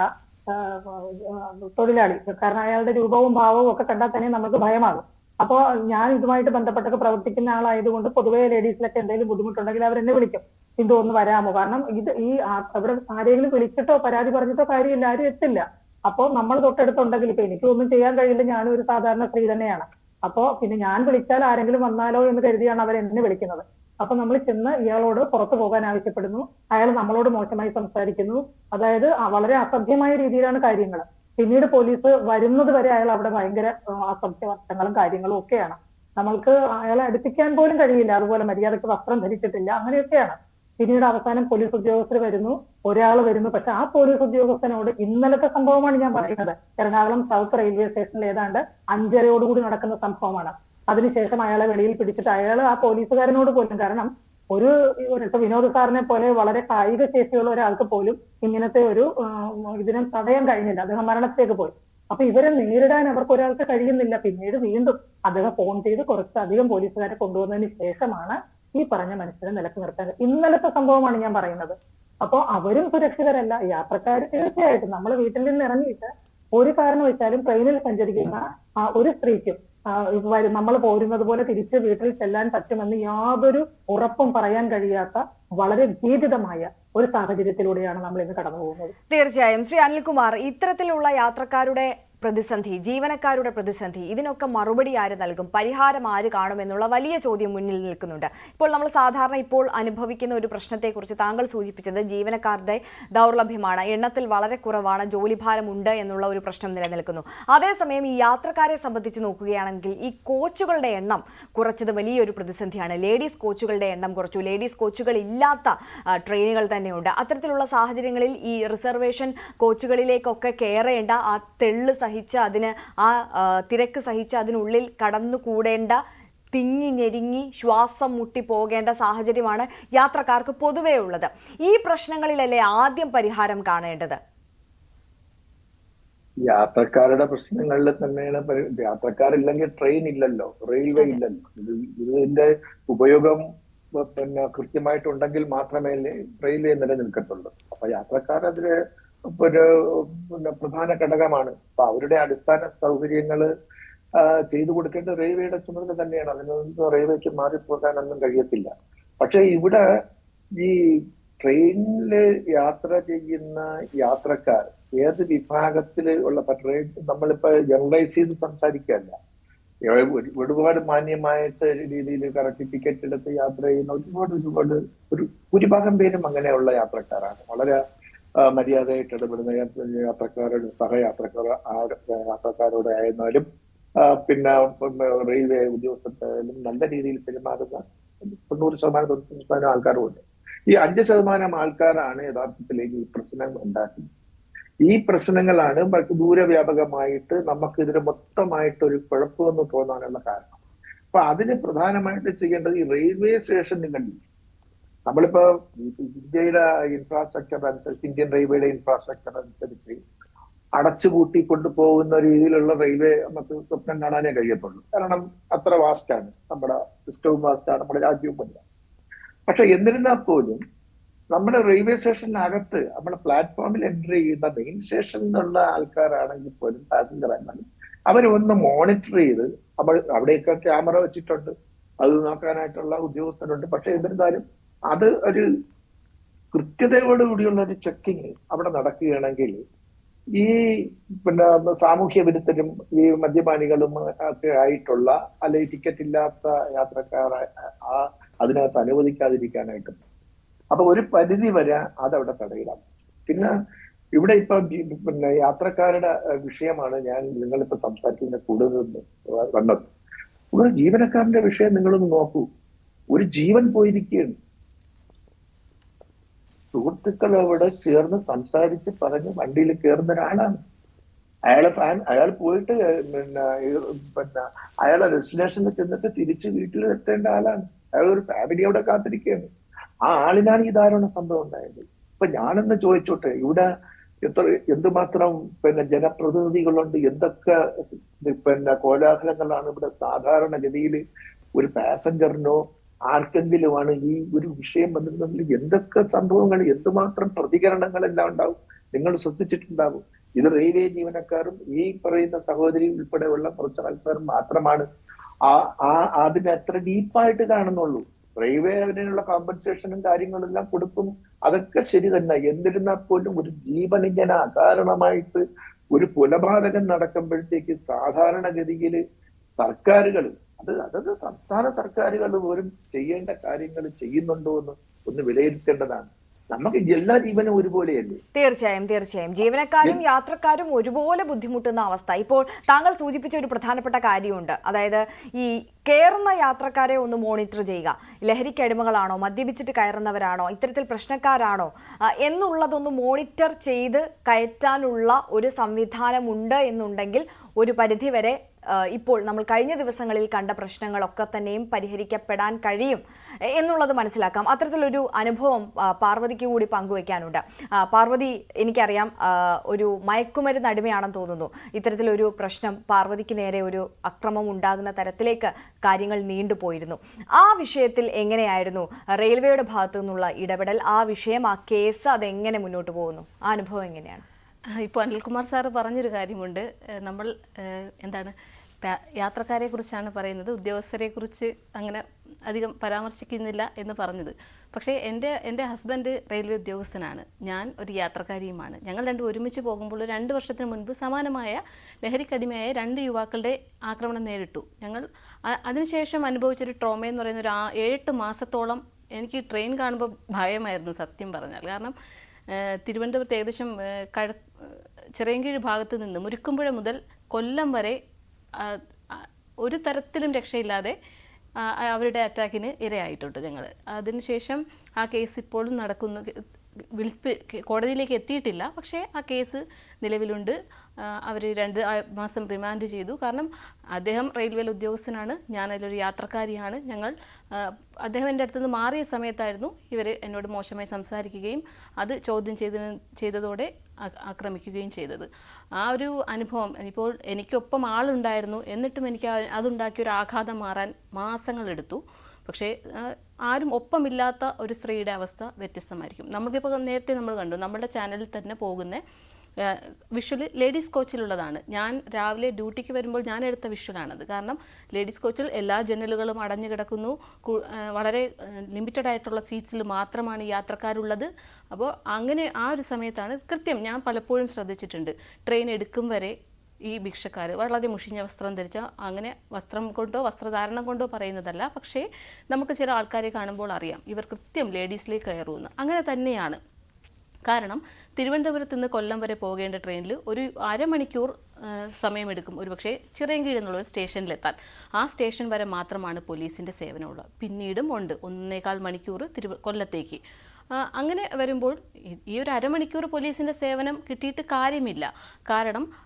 തൊഴിലാളി കാരണം അയാളുടെ രൂപവും ഭാവവും ഒക്കെ കണ്ടാൽ തന്നെ നമുക്ക് ഭയമാകും. അപ്പോ ഞാൻ ഇതുമായിട്ട് ബന്ധപ്പെട്ടൊക്കെ പ്രവർത്തിക്കുന്ന ആളായതുകൊണ്ട് പൊതുവെ ലേഡീസിലൊക്കെ എന്തെങ്കിലും ബുദ്ധിമുട്ടുണ്ടെങ്കിൽ അവർ എന്നെ വിളിക്കും. ഹിന്ദു ഒന്ന് വരാമോ? കാരണം ഇത് ഈ അവിടെ ആരെങ്കിലും വിളിച്ചിട്ടോ പരാതി പറഞ്ഞിട്ടോ കാര്യമില്ല ആരും എത്തില്ല. അപ്പോ നമ്മൾ തൊട്ടടുത്തുണ്ടെങ്കിൽ ഇപ്പൊ എനിക്കൊന്നും ചെയ്യാൻ കഴിയില്ല. ഞാനും ഒരു സാധാരണ സ്ത്രീ തന്നെയാണ്. അപ്പോ പിന്നെ ഞാൻ വിളിച്ചാൽ ആരെങ്കിലും വന്നാലോ എന്ന് കരുതിയാണ് അവർ എന്നെ വിളിക്കുന്നത്. അപ്പൊ നമ്മൾ ചെന്ന് ഇയാളോട് പുറത്തു പോകാൻ ആവശ്യപ്പെടുന്നു. അയാൾ നമ്മളോട് മോശമായി സംസാരിക്കുന്നു. അതായത് വളരെ അസഭ്യമായ രീതിയിലാണ് കാര്യങ്ങൾ. പിന്നീട് പോലീസ് വരുന്നത് വരെ അയാൾ അവിടെ ഭയങ്കര അസഭ്യ വർത്തങ്ങളും കാര്യങ്ങളും ഒക്കെയാണ്. നമ്മൾക്ക് അയാളെ അടുപ്പിക്കാൻ പോലും കഴിയില്ല. അതുപോലെ മര്യാദയ്ക്ക് വസ്ത്രം ധരിച്ചിട്ടില്ല. അങ്ങനെയൊക്കെയാണ്. പിന്നീട് അവസാനം പോലീസ് ഉദ്യോഗസ്ഥർ വരുന്നു ഒരാൾ വരുന്നു. പക്ഷെ ആ പോലീസ് ഉദ്യോഗസ്ഥനോട് ഇന്നലത്തെ സംഭവമാണ് ഞാൻ പറയുന്നത്. എറണാകുളം സൗത്ത് റെയിൽവേ സ്റ്റേഷനിൽ ഏതാണ്ട് അഞ്ചരയോടുകൂടി നടക്കുന്ന സംഭവമാണ്. അതിനുശേഷം അയാളെ വെളിയിൽ പിടിച്ചിട്ട് അയാൾ ആ പോലീസുകാരനോട് പോലും കാരണം ഒരു ഇപ്പൊ വിനോദ് സാറിനെ പോലെ വളരെ കായിക ശേഷിയുള്ള ഒരാൾക്ക് പോലും ഇങ്ങനത്തെ ഒരു ഇതിനെ തടയാൻ കഴിഞ്ഞില്ല. അദ്ദേഹം മരണത്തിലേക്ക് പോയി. അപ്പൊ ഇവരെ നേരിടാൻ അവർക്ക് ഒരാൾക്ക് കഴിയുന്നില്ല. പിന്നീട് വീണ്ടും അദ്ദേഹം ഫോൺ ചെയ്ത് കുറച്ചധികം പോലീസുകാരെ കൊണ്ടുവന്നതിന് ശേഷമാണ് ഈ പറഞ്ഞ മനുഷ്യരെ നിലയ്ക്ക് നിർത്താൻ ഇന്നലത്തെ സംഭവമാണ് ഞാൻ പറയുന്നത്. അപ്പോ അവരും സുരക്ഷിതരല്ല. യാത്രക്കാർ തീർച്ചയായിട്ടും നമ്മൾ വീട്ടിൽ നിന്ന് ഇറങ്ങിയിട്ട് ഒരു കാരണവശാലും ട്രെയിനിൽ സഞ്ചരിക്കുന്ന ആ ഒരു സ്ത്രീക്കും നമ്മൾ പോരുന്നത് പോലെ തിരിച്ച് വീട്ടിൽ ചെല്ലാൻ പറ്റുമെന്ന് യാതൊരു ഉറപ്പും പറയാൻ കഴിയാത്ത വളരെ ഭീതിതമായ ഒരു സാഹചര്യത്തിലൂടെയാണ് നമ്മൾ ഇന്ന് കടന്നു പോകുന്നത്
തീർച്ചയായും. ശ്രീ അനിൽകുമാർ ഇത്തരത്തിലുള്ള യാത്രക്കാരുടെ പ്രതിസന്ധി ജീവനക്കാരുടെ പ്രതിസന്ധി ഇതിനൊക്കെ മറുപടി ആര് നൽകും? പരിഹാരം ആര് കാണുമെന്നുള്ള വലിയ ചോദ്യം മുന്നിൽ നിൽക്കുന്നുണ്ട്. ഇപ്പോൾ നമ്മൾ സാധാരണ ഇപ്പോൾ അനുഭവിക്കുന്ന ഒരു പ്രശ്നത്തെക്കുറിച്ച് താങ്കൾ സൂചിപ്പിച്ചത് ജീവനക്കാരുടെ ദൗർലഭ്യമാണ് എണ്ണത്തിൽ വളരെ കുറവാണ് ജോലിഭാരം ഉണ്ട് എന്നുള്ള ഒരു പ്രശ്നം നിലനിൽക്കുന്നു. അതേസമയം ഈ യാത്രക്കാരെ സംബന്ധിച്ച് നോക്കുകയാണെങ്കിൽ ഈ കോച്ചുകളുടെ എണ്ണം കുറച്ചത് വലിയൊരു പ്രതിസന്ധിയാണ്. ലേഡീസ് കോച്ചുകളുടെ എണ്ണം കുറച്ചു. ലേഡീസ് കോച്ചുകൾ ഇല്ലാത്ത ട്രെയിനുകൾ തന്നെയുണ്ട്. അത്തരത്തിലുള്ള സാഹചര്യങ്ങളിൽ ഈ റിസർവേഷൻ കോച്ചുകളിലേക്കൊക്കെ കയറേണ്ട ആ തെള്ള് സഹിച്ച് അതിന് ആ തിരക്ക് സഹിച്ച് അതിനുള്ളിൽ കടന്നുകൂടേണ്ട തിങ്ങി ഞെരുങ്ങി ശ്വാസം മുട്ടി പോകേണ്ട സാഹചര്യമാണ് യാത്രക്കാർക്ക് പൊതുവേ ഉള്ളത്. ഈ പ്രശ്നങ്ങളിലല്ലേ ആദ്യം പരിഹാരം കാണേണ്ടത്?
യാത്രക്കാരുടെ പ്രശ്നങ്ങളിൽ തന്നെയാണ് യാത്രക്കാരില്ലെങ്കിൽ ട്രെയിൻ ഇല്ലല്ലോ റെയിൽവേ ഇല്ലല്ലോ. ഇത് ഇതിന്റെ ഉപയോഗം പിന്നെ കൃത്യമായിട്ടുണ്ടെങ്കിൽ മാത്രമേ റെയിൽവേ നിലനിൽക്കത്തുള്ളൂ. അപ്പൊ ഒരു പിന്നെ പ്രധാന ഘടകമാണ്. അപ്പൊ അവരുടെ അടിസ്ഥാന സൗകര്യങ്ങൾ ചെയ്തു കൊടുക്കേണ്ട റെയിൽവേയുടെ ചുമതല തന്നെയാണ്. അതിനൊന്നും റെയിൽവേക്ക് മാറിപ്പോകാനൊന്നും കഴിയത്തില്ല. പക്ഷെ ഇവിടെ ഈ ട്രെയിനിൽ യാത്ര ചെയ്യുന്ന യാത്രക്കാർ ഏത് വിഭാഗത്തിൽ ഉള്ള ട്രെയിൻ നമ്മളിപ്പോ ജനറലൈസ് ചെയ്ത് സംസാരിക്കുകയല്ല. ഒരുപാട് മാന്യമായിട്ട് രീതിയിൽ കറക്റ്റ് ടിക്കറ്റ് എടുത്ത് യാത്ര ചെയ്യുന്ന ഒരുപാട് ഒരുപാട് ഒരു ഭൂരിഭാഗം പേരും അങ്ങനെയുള്ള യാത്രക്കാരാണ്. വളരെ മര്യാദയായിട്ട് ഇടപെടുന്ന യാത്ര- യാത്രക്കാരുടെ സഹയാത്രക്കാർ യാത്രക്കാരോട് ആയിരുന്നാലും പിന്നെ റെയിൽവേ ഉദ്യോഗസ്ഥരായാലും നല്ല രീതിയിൽ പെരുമാറുന്ന തൊണ്ണൂറ് ശതമാനം തൊണ്ണൂറ് ശതമാനം ആൾക്കാരുമുണ്ട്. ഈ അഞ്ച് ശതമാനം ആൾക്കാരാണ് യഥാർത്ഥത്തിലേക്ക് ഈ പ്രശ്നം ഉണ്ടാക്കുന്നത്. ഈ പ്രശ്നങ്ങളാണ് ദൂരവ്യാപകമായിട്ട് നമുക്ക് ഇതിന് മൊത്തമായിട്ട് ഒരു കുഴപ്പമെന്ന് തോന്നാനുള്ള കാരണം. അപ്പൊ അതിന് പ്രധാനമായിട്ട് ചെയ്യേണ്ടത് ഈ റെയിൽവേ സ്റ്റേഷനുകളിൽ നമ്മളിപ്പോ ഇന്ത്യയുടെ ഇൻഫ്രാസ്ട്രക്ചർ അനുസരിച്ച് ഇന്ത്യൻ റെയിൽവേയുടെ ഇൻഫ്രാസ്ട്രക്ചർ അനുസരിച്ച് അടച്ചുപൂട്ടി കൊണ്ടുപോകുന്ന രീതിയിലുള്ള റെയിൽവേ നമുക്ക് സ്വപ്നം കാണാനേ കഴിയത്തുള്ളൂ. കാരണം അത്ര വാസ്റ്റാണ് നമ്മുടെ സിസ്റ്റവും വാസ്റ്റാണ് നമ്മുടെ രാജ്യവും വലുതാണ്. പക്ഷെ എന്നിരുന്നാൽ പോലും നമ്മുടെ റെയിൽവേ സ്റ്റേഷനകത്ത് നമ്മുടെ പ്ലാറ്റ്ഫോമിൽ എൻട്രി ചെയ്യുന്ന മെയിൻ സ്റ്റേഷനിൽ നിന്നുള്ള ആൾക്കാരാണെങ്കിൽ പോലും പാസഞ്ചർ ആയിരുന്നാലും അവരൊന്ന് മോണിറ്റർ ചെയ്ത് നമ്മൾ അവിടെയൊക്കെ ക്യാമറ വെച്ചിട്ടുണ്ട്. അത് നോക്കാനായിട്ടുള്ള ഉദ്യോഗസ്ഥരുണ്ട്. പക്ഷെ എന്നിരുന്നാലും അത് ഒരു കൃത്യതയോടുകൂടിയുള്ള ഒരു ചെക്കിങ് അവിടെ നടക്കുകയാണെങ്കിൽ ഈ പിന്നെ സാമൂഹ്യ വിരുദ്ധരും ഈ മദ്യപാനികളും ഒക്കെ ആയിട്ടുള്ള അല്ലെങ്കിൽ ടിക്കറ്റ് ഇല്ലാത്ത യാത്രക്കാർ ആ അതിനകത്ത് അനുവദിക്കാതിരിക്കാനായിട്ട്. അപ്പൊ ഒരു പരിധി വരെ അതവിടെ തടയിടാം. പിന്നെ ഇവിടെ ഇപ്പൊ പിന്നെ യാത്രക്കാരുടെ വിഷയമാണ് ഞാൻ നിങ്ങളിപ്പോ സംസാരിക്കുന്ന കൂടുതൽ വന്നത്. ഒരു ജീവനക്കാരന്റെ വിഷയം നിങ്ങളൊന്ന് നോക്കൂ. ഒരു ജീവൻ പോയിരിക്കുകയാണ്. സുഹൃത്തുക്കൾ അവിടെ ചേർന്ന് സംസാരിച്ച് പറഞ്ഞ് വണ്ടിയിൽ കയറുന്ന ഒരാളാണ് അയാളെ ഫാൻ അയാൾ പോയിട്ട് പിന്നെ പിന്നെ അയാളെ ഡെസ്റ്റിനേഷനിൽ ചെന്നിട്ട് തിരിച്ച് വീട്ടിൽ എത്തേണ്ട ആളാണ്. അയാൾ ഒരു ഫാമിലി അവിടെ കാത്തിരിക്കുകയാണ്. ആ ആളിനാണ് ഈ ദാരുണ സംഭവം ഉണ്ടായത്. ഇപ്പൊ ഞാനെന്ന് ചോദിച്ചോട്ടെ ഇവിടെ എത്ര എന്തുമാത്രം പിന്നെ ജനപ്രതിനിധികളുണ്ട്? എന്തൊക്കെ പിന്നെ കോലാഹലങ്ങളാണ് ഇവിടെ സാധാരണഗതിയിൽ ഒരു പാസഞ്ചറിനോ ആർക്കെങ്കിലുമാണ് ഈ ഒരു വിഷയം വന്നിരുന്നെങ്കിൽ എന്തൊക്കെ സംഭവങ്ങൾ എന്തുമാത്രം പ്രതികരണങ്ങളെല്ലാം ഉണ്ടാവും നിങ്ങൾ ശ്രദ്ധിച്ചിട്ടുണ്ടാവും. ഇത് റെയിൽവേ ജീവനക്കാരും ഈ പറയുന്ന സഹോദരി ഉൾപ്പെടെയുള്ള കുറച്ച് ആൾക്കാർ മാത്രമാണ്. ആ ആ അതിനെ അത്ര ഡീപ്പായിട്ട് കാണുന്നുള്ളൂ. റെയിൽവേ അതിനുള്ള കോമ്പൻസേഷനും കാര്യങ്ങളും എല്ലാം കൊടുക്കും. അതൊക്കെ ശരി തന്നെ. എന്നിരുന്നാൽ പോലും ഒരു ജീവനിങ്ങനെ അകാരണമായിട്ട് ഒരു കൊലപാതകം നടക്കുമ്പോഴത്തേക്ക് സാധാരണഗതിയിൽ സർക്കാരുകൾ അത് അതത് സംസ്ഥാന സർക്കാരുകൾ പോലും ചെയ്യേണ്ട കാര്യങ്ങൾ ചെയ്യുന്നുണ്ടോ എന്ന് ഒന്ന് വിലയിരുത്തേണ്ടതാണ്. നമുക്ക് എല്ലാ ജീവനും ഒരുപോലെയല്ലേ?
തീർച്ചയായും തീർച്ചയായും. ജീവനക്കാരും യാത്രക്കാരും ഒരുപോലെ ബുദ്ധിമുട്ടുന്ന അവസ്ഥ. ഇപ്പോൾ താങ്കൾ സൂചിപ്പിച്ച ഒരു പ്രധാനപ്പെട്ട കാര്യമുണ്ട്. അതായത് ഈ കയറുന്ന യാത്രക്കാരെ ഒന്ന് മോണിറ്റർ ചെയ്യുക. ലഹരിക്ക് അടിമകളാണോ? മദ്യപിച്ചിട്ട് കയറുന്നവരാണോ? ഇത്തരത്തിൽ പ്രശ്നക്കാരാണോ? എന്നുള്ളതൊന്ന് മോണിറ്റർ ചെയ്ത് കയറ്റാനുള്ള ഒരു സംവിധാനമുണ്ട് എന്നുണ്ടെങ്കിൽ ഒരു പരിധിവരെ ഇപ്പോൾ നമ്മൾ കഴിഞ്ഞ ദിവസങ്ങളിൽ കണ്ട പ്രശ്നങ്ങളൊക്കെ തന്നെയും പരിഹരിക്കപ്പെടാൻ കഴിയും എന്നുള്ളത് മനസ്സിലാക്കാം. അത്തരത്തിലൊരു അനുഭവം പാർവതിക്ക് കൂടി പങ്കുവയ്ക്കാനുണ്ട് പാർവതി എനിക്കറിയാം ഒരു മയക്കുമരുന്ന് അടിമയാണെന്ന് തോന്നുന്നു. ഇത്തരത്തിലൊരു പ്രശ്നം പാർവതിക്ക് നേരെ ഒരു അക്രമം ഉണ്ടാകുന്ന തരത്തിലേക്ക് കാര്യങ്ങൾ നീണ്ടുപോയിരുന്നു ആ വിഷയത്തിൽ എങ്ങനെയായിരുന്നു റെയിൽവേയുടെ ഭാഗത്തു നിന്നുള്ള ഇടപെടൽ? ആ വിഷയം ആ കേസ് അതെങ്ങനെ മുന്നോട്ട് പോകുന്നു? ആ അനുഭവം എങ്ങനെയാണ്?
ഇപ്പോൾ അനിൽകുമാർ സാറ് പറഞ്ഞൊരു കാര്യമുണ്ട്. നമ്മൾ എന്താണ് യാത്രക്കാരെ കുറിച്ചാണ് പറയുന്നത്. ഉദ്യോഗസ്ഥരെ കുറിച്ച് അങ്ങനെ അധികം പരാമർശിക്കുന്നില്ല എന്ന് പറഞ്ഞത്. പക്ഷേ എന്റെ എന്റെ ഹസ്ബൻഡ് റെയിൽവേ ഉദ്യോഗസ്ഥനാണ്. ഞാൻ ഒരു യാത്രക്കാരിയുമാണ്. ഞങ്ങൾ രണ്ടും ഒരുമിച്ച് പോകുമ്പോൾ രണ്ട് വർഷത്തിന് മുൻപ് സമാനമായ ലഹരിക്കടിമയായ രണ്ട് യുവാക്കളുടെ ആക്രമണം നേരിട്ടു. ഞങ്ങൾ അതിനുശേഷം അനുഭവിച്ചൊരു ട്രോമ എന്ന് പറയുന്ന ഒരു ആ- ഏഴെട്ട് മാസത്തോളം എനിക്ക് ട്രെയിൻ കാണുമ്പോൾ ഭയമായിരുന്നു സത്യം പറഞ്ഞാൽ. കാരണം തിരുവനന്തപുരത്ത് ഏകദേശം കഴ ചിറയൻകീഴ് ഭാഗത്ത് നിന്ന് മുരിക്കുമ്പുഴ മുതൽ കൊല്ലം വരെ ഒരു തരത്തിലും രക്ഷയില്ലാതെ അവരുടെ അറ്റാക്കിന് ഇരയായിട്ടുണ്ട് ഞങ്ങൾ അതിനുശേഷം ആ കേസ് ഇപ്പോഴും നടക്കുന്നു. വിളിപ്പ് കോടതിയിലേക്ക് എത്തിയിട്ടില്ല. പക്ഷേ ആ കേസ് നിലവിലുണ്ട്. അവർ രണ്ട് മാസം റിമാൻഡ് ചെയ്തു. കാരണം അദ്ദേഹം റെയിൽവേയിൽ ഉദ്യോഗസ്ഥനാണ്. ഞാൻ അതിലൊരു യാത്രക്കാരിയാണ്. ഞങ്ങൾ അദ്ദേഹം എന്റെ അടുത്തുനിന്ന് മാറിയ സമയത്തായിരുന്നു ഇവർ എന്നോട് മോശമായി സംസാരിക്കുകയും അത് ചോദ്യം ചെയ്തതിന് ചെയ്തതോടെ ആക്രമിക്കുകയും ചെയ്തത്. ആ ഒരു അനുഭവം ഇപ്പോൾ എനിക്കൊപ്പം ആളുണ്ടായിരുന്നു. എന്നിട്ടും എനിക്ക് അതുണ്ടാക്കിയ ഒരു ആഘാതം മാറാൻ മാസങ്ങളെടുത്തു പക്ഷേ ആരും ഒപ്പമില്ലാത്ത ഒരു സ്ത്രീയുടെ അവസ്ഥ വ്യത്യസ്തമായിരിക്കും. നമുക്കിപ്പോൾ നേരത്തെ നമ്മൾ കണ്ടു നമ്മുടെ ചാനലിൽ തന്നെ പോകുന്ന വിഷ്വൽ ലേഡീസ് കോച്ചിലുള്ളതാണ്. ഞാൻ രാവിലെ ഡ്യൂട്ടിക്ക് വരുമ്പോൾ ഞാൻ എടുത്ത വിഷ്വലാണത്. കാരണം ലേഡീസ് കോച്ചിൽ എല്ലാ ജനലുകളും അടഞ്ഞു കിടക്കുന്നു. വളരെ ലിമിറ്റഡ് ആയിട്ടുള്ള സീറ്റ്സിൽ മാത്രമാണ് യാത്രക്കാരുള്ളത്. അപ്പോൾ അങ്ങനെ ആ ഒരു സമയത്താണ് കൃത്യം ഞാൻ പലപ്പോഴും ശ്രദ്ധിച്ചിട്ടുണ്ട്. ട്രെയിൻ എടുക്കും വരെ ഈ ഭിക്ഷക്കാർ വളരെ മുഷിഞ്ഞ വസ്ത്രം ധരിച്ച അങ്ങനെ വസ്ത്രം കൊണ്ടോ വസ്ത്രധാരണം കൊണ്ടോ പറയുന്നതല്ല. പക്ഷേ നമുക്ക് ചില ആൾക്കാരെ കാണുമ്പോൾ അറിയാം ഇവർ കൃത്യം ലേഡീസിലേക്ക് കയറുമെന്ന് അങ്ങനെ തന്നെയാണ്. കാരണം തിരുവനന്തപുരത്ത് നിന്ന് കൊല്ലം വരെ പോകേണ്ട ട്രെയിനിൽ ഒരു അരമണിക്കൂർ സമയമെടുക്കും. ഒരുപക്ഷെ ചിറയൻകീഴ് എന്നുള്ള ഒരു സ്റ്റേഷനിലെത്താൻ. ആ സ്റ്റേഷൻ വരെ മാത്രമാണ് പോലീസിന്റെ സേവനമുള്ളത്. പിന്നീടും ഉണ്ട്. ഒന്നേകാൽ മണിക്കൂർ തിരുവ കൊല്ലത്തേക്ക്. അങ്ങനെ വരുമ്പോൾ ഈ- ഒരു അരമണിക്കൂർ പോലീസിന്റെ സേവനം കിട്ടിയിട്ട് കാര്യമില്ല. കാരണം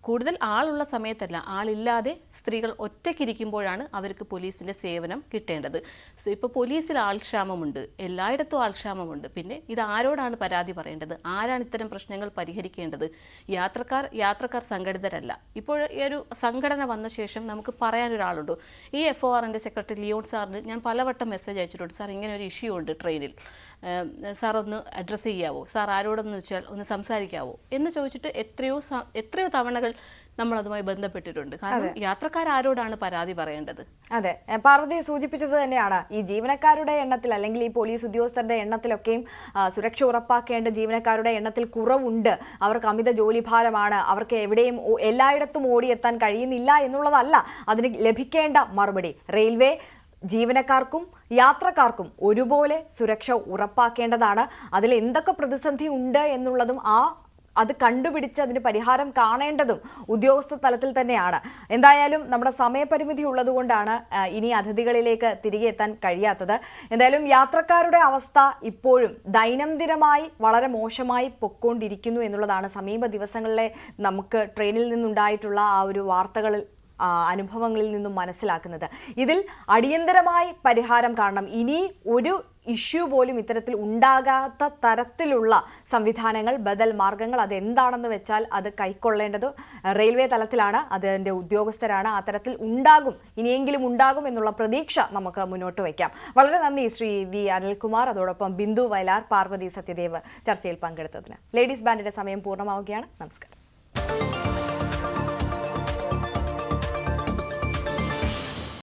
കൂടുതൽ ആളുള്ള സമയത്തല്ല. ആളില്ലാതെ സ്ത്രീകൾ ഒറ്റയ്ക്കിരിക്കുമ്പോഴാണ് അവർക്ക് പോലീസിന്റെ സേവനം കിട്ടേണ്ടത്. ഇപ്പോൾ പോലീസിൽ ആൾക്ഷാമമുണ്ട്. എല്ലായിടത്തും ആൾക്ഷാമമുണ്ട്. പിന്നെ ഇത് ആരോടാണ് പരാതി പറയേണ്ടത്? ആരാണ് ഇത്തരം പ്രശ്നങ്ങൾ പരിഹരിക്കേണ്ടത്? യാത്രക്കാർ യാത്രക്കാർ സംഘടിതരല്ല. ഇപ്പോൾ ഈ ഒരു സംഘടന വന്ന ശേഷം നമുക്ക് പറയാൻ ഒരാളുണ്ട്. ഈ എഫ് ഒ ആറിന്റെ സെക്രട്ടറി ലിയോൺ സാറിന് ഞാൻ പലവട്ടം മെസ്സേജ് അയച്ചിട്ടുണ്ട്. സാർ ഇങ്ങനെ ഒരു ഇഷ്യൂ ഉണ്ട് ട്രെയിനിൽ സാർ ഒന്ന് അഡ്രസ്സ് ചെയ്യാവോ? സാർ ആരോടെന്ന് വെച്ചാൽ ഒന്ന് സംസാരിക്കാവോ? എന്ന് ചോദിച്ചിട്ട് എത്രയോ എത്രയോ തവണകൾ നമ്മൾ അതുമായി ബന്ധപ്പെട്ടിട്ടുണ്ട്. കാരണം യാത്രക്കാർ ആരോടാണ് പരാതി പറയേണ്ടത്.
അതെ. പാർവതി സൂചിപ്പിച്ചത് തന്നെയാണ്. ഈ ജീവനക്കാരുടെ എണ്ണത്തിൽ അല്ലെങ്കിൽ ഈ പോലീസ് ഉദ്യോഗസ്ഥരുടെ എണ്ണത്തിലൊക്കെയും സുരക്ഷ ഉറപ്പാക്കേണ്ട ജീവനക്കാരുടെ എണ്ണത്തിൽ കുറവുണ്ട്. അവർക്ക് അമിത ജോലിഭാരമാണ്. അവർക്ക് എവിടെയും എല്ലായിടത്തും ഓടിയെത്താൻ കഴിയുന്നില്ല എന്നുള്ളതല്ല അതിന് ലഭിക്കേണ്ട മറുപടി. റെയിൽവേ ജീവനക്കാർക്കും യാത്രക്കാർക്കും ഒരുപോലെ സുരക്ഷ ഉറപ്പാക്കേണ്ടതാണ്. അതിൽ എന്തൊക്കെ പ്രതിസന്ധി ഉണ്ട് എന്നുള്ളതും ആ അത് കണ്ടുപിടിച്ച് അതിന് പരിഹാരം കാണേണ്ടതും ഉദ്യോഗസ്ഥ തലത്തിൽ തന്നെയാണ്. എന്തായാലും നമ്മുടെ സമയപരിമിതി ഉള്ളതുകൊണ്ടാണ് ഇനി അതിഥികളിലേക്ക് തിരികെ എത്താൻ കഴിയാത്തത്. എന്തായാലും യാത്രക്കാരുടെ അവസ്ഥ ഇപ്പോഴും ദൈനംദിനമായി വളരെ മോശമായി പൊക്കോണ്ടിരിക്കുന്നു എന്നുള്ളതാണ് സമീപ ദിവസങ്ങളിലെ നമുക്ക് ട്രെയിനിൽ നിന്നുണ്ടായിട്ടുള്ള ആ ഒരു വാർത്തകളിൽ അനുഭവങ്ങളിൽ നിന്നും മനസ്സിലാക്കുന്നത്. ഇതിൽ അടിയന്തരമായി പരിഹാരം കാണണം. ഇനി ഒരു ഇഷ്യൂ പോലും ഇത്തരത്തിൽ ഉണ്ടാകാത്ത തരത്തിലുള്ള സംവിധാനങ്ങൾ ബദൽ മാർഗങ്ങൾ അതെന്താണെന്ന് വെച്ചാൽ അത് കൈക്കൊള്ളേണ്ടത് റെയിൽവേ തലത്തിലാണ് അതിന്റെ ഉദ്യോഗസ്ഥരാണ് ആ തരത്തിൽ ഉണ്ടാകും ഇനിയെങ്കിലും ഉണ്ടാകും എന്നുള്ള പ്രതീക്ഷ നമുക്ക് മുന്നോട്ട് വയ്ക്കാം. വളരെ നന്ദി ശ്രീ വി അനിൽകുമാർ. അതോടൊപ്പം ബിന്ദു വയലാർ പാർവതി സത്യദേവ് ചർച്ചയിൽ പങ്കെടുത്തതിന്. ലേഡീസ് ബാൻഡിന്റെ സമയം പൂർണമാവുകയാണ്. നമസ്കാരം.